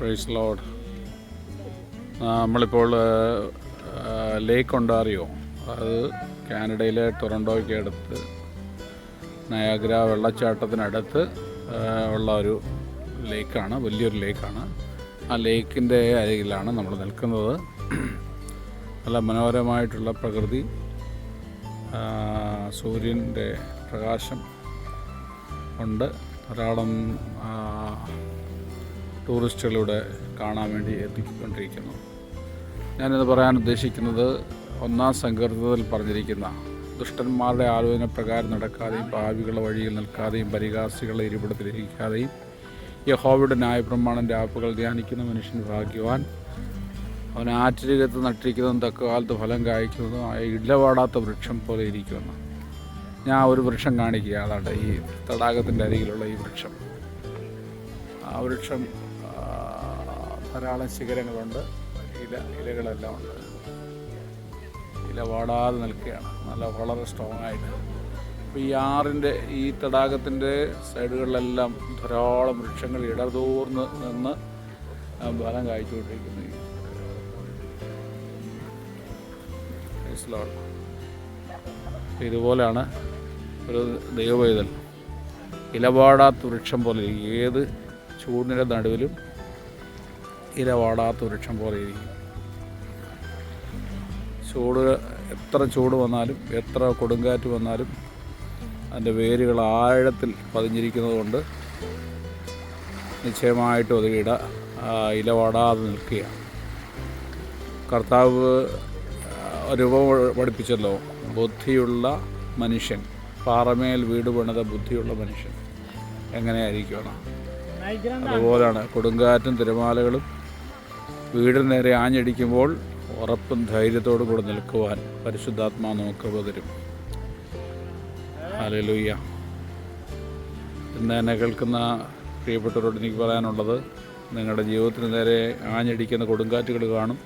Price load നമ്മളിപ്പോൾ ലേക്ക് ഒണ്ടാറിയോ അത് കാനഡയിലെ ടൊറൻഡോയ്ക്ക് അടുത്ത് നയാഗ്ര വെള്ളച്ചാട്ടത്തിനടുത്ത് ഉള്ള ഒരു ലേക്കാണ് വലിയൊരു ലേക്കാണ്. ആ ലേക്കിന്റെ അരികിലാണ് നമ്മൾ നിൽക്കുന്നത്. നല്ല മനോഹരമായിട്ടുള്ള പ്രകൃതി. സൂര്യന്റെ പ്രകാശം ഉണ്ട്. ധാരാളം ടൂറിസ്റ്റുകളിവിടെ കാണാൻ വേണ്ടി എത്തിക്കൊണ്ടിരിക്കുന്നു. ഞാനിത് പറയാൻ ഉദ്ദേശിക്കുന്നത് ഒന്നാം സങ്കീർത്തത്തിൽ പറഞ്ഞിരിക്കുന്ന ദുഷ്ടന്മാരുടെ ആലോചന പ്രകാരം നടക്കാതെയും ഭാവികളുടെ വഴിയിൽ നിൽക്കാതെയും പരിഹാസികളെ ഇരിപ്പിടത്തിലിരിക്കാതെയും യഹോവയുടെ ന്യായപ്രമാണം രാപ്പുകൾ ധ്യാനിക്കുന്ന മനുഷ്യൻ ഭാഗ്യവാൻ. അവൻ ആറ്റിരികത്ത് നട്ടിരിക്കുന്നതും തക്കകാലത്ത് ഫലം കായ്ക്കുന്നതും ഇടപാടാത്ത വൃക്ഷം പോലെ ഇരിക്കുമെന്ന് ഞാൻ ഒരു വൃക്ഷം കാണിക്കുക അതാണ് ഈ തടാകത്തിന്റെ അരികിലുള്ള ഈ വൃക്ഷം. ആ വൃക്ഷം ധാരാളം ശിഖരങ്ങളുണ്ട്. ഇല ഇലകളെല്ലാം ഉണ്ട്. ഇല വാടാതെ നിൽക്കുകയാണ്. നല്ല വളരെ സ്ട്രോങ് ആയിട്ട്. അപ്പോൾ ഈ ആറിന്റെ ഈ തടാകത്തിന്റെ സൈഡുകളിലെല്ലാം ധാരാളം വൃക്ഷങ്ങൾ ഇടതൂർന്ന് നിന്ന് ബലം കായ്ച്ചുകൊണ്ടിരിക്കുന്നു. ഇതുപോലെയാണ് ഒരു ദൈവവൈതൽ ഇലപാടാത്ത വൃക്ഷം പോലെ. ഏത് ചൂടിന്റെ നടുവിലും ഇലവാടാത്ത വൃക്ഷം പോലെ ഇരിക്കും. ചൂട് എത്ര ചൂട് വന്നാലും എത്ര കൊടുങ്കാറ്റ് വന്നാലും അതിന്റെ വേരുകൾ ആഴത്തിൽ പതിഞ്ഞിരിക്കുന്നത് കൊണ്ട് നിശ്ചയമായിട്ടും അത് ഇട ആ, ഇലവാടാതെ നിൽക്കുകയാണ്. കർത്താവ് രൂപം പഠിപ്പിച്ചല്ലോ ബുദ്ധിയുള്ള മനുഷ്യൻ. പാറമേൽ വീട് പണിത ബുദ്ധിയുള്ള മനുഷ്യൻ. എങ്ങനെയായിരിക്കണം അതുപോലെയാണ് കൊടുങ്കാറ്റും തിരമാലകളും വീടിന് നേരെ ആഞ്ഞടിക്കുമ്പോൾ ഉറപ്പും ധൈര്യത്തോടു കൂടെ നിൽക്കുവാൻ പരിശുദ്ധാത്മാ നമുക്ക് പകരും ഹല്ലേലൂയ. ഇന്ന് എന്നെ കേൾക്കുന്ന പ്രിയപ്പെട്ടവരോട് എനിക്ക് പറയാനുള്ളത് നിങ്ങളുടെ ജീവിതത്തിന് നേരെ ആഞ്ഞടിക്കുന്ന കൊടുങ്കാറ്റുകൾ കാണും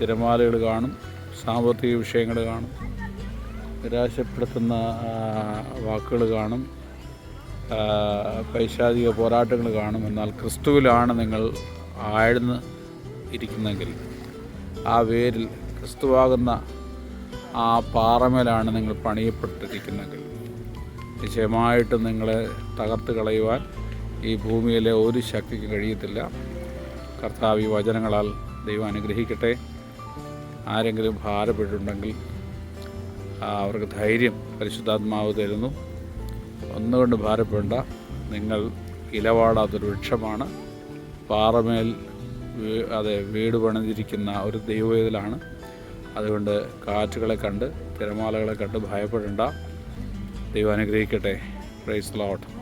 തിരമാലകൾ കാണും സാമ്പത്തിക വിഷയങ്ങൾ കാണും നിരാശപ്പെടുത്തുന്ന വാക്കുകൾ കാണും പൈശാചിക പോരാട്ടങ്ങൾ കാണും. എന്നാൽ ക്രിസ്തുവിലാണ് നിങ്ങൾ ആഴ്ന്ന് ഇരിക്കുന്നെങ്കിൽ ആ വേരിൽ ക്രിസ്തുവാകുന്ന ആ പാറമേലാണ് നിങ്ങൾ പണിയപ്പെട്ടിരിക്കുന്നെങ്കിൽ നിശ്ചയമായിട്ടും നിങ്ങളെ തകർത്ത് കളയുവാൻ ഈ ഭൂമിയിലെ ഒരു ശക്തിക്ക് കഴിയത്തില്ല. കർത്താവ് ഈ വചനങ്ങളാൽ ദൈവം അനുഗ്രഹിക്കട്ടെ. ആരെങ്കിലും ഭാരപ്പെട്ടിട്ടുണ്ടെങ്കിൽ അവർക്ക് ധൈര്യം പരിശുദ്ധാത്മാവ് തരുന്നു. ഒന്നുകൊണ്ട് ഭാരപ്പെടേണ്ട. നിങ്ങൾ ഇലവാടാത്തൊരു വൃക്ഷമാണ്. പാറമേൽ അതെ വീട് പണിതിരിക്കുന്ന ഒരു ദൈവവേദലാണ്. അതുകൊണ്ട് കാറ്റുകളെ കണ്ട് തിരമാലകളെ കണ്ട് ഭയപ്പെടേണ്ട. ദൈവം അനുഗ്രഹിക്കട്ടെ. പ്രൈസ് ലോട്ട്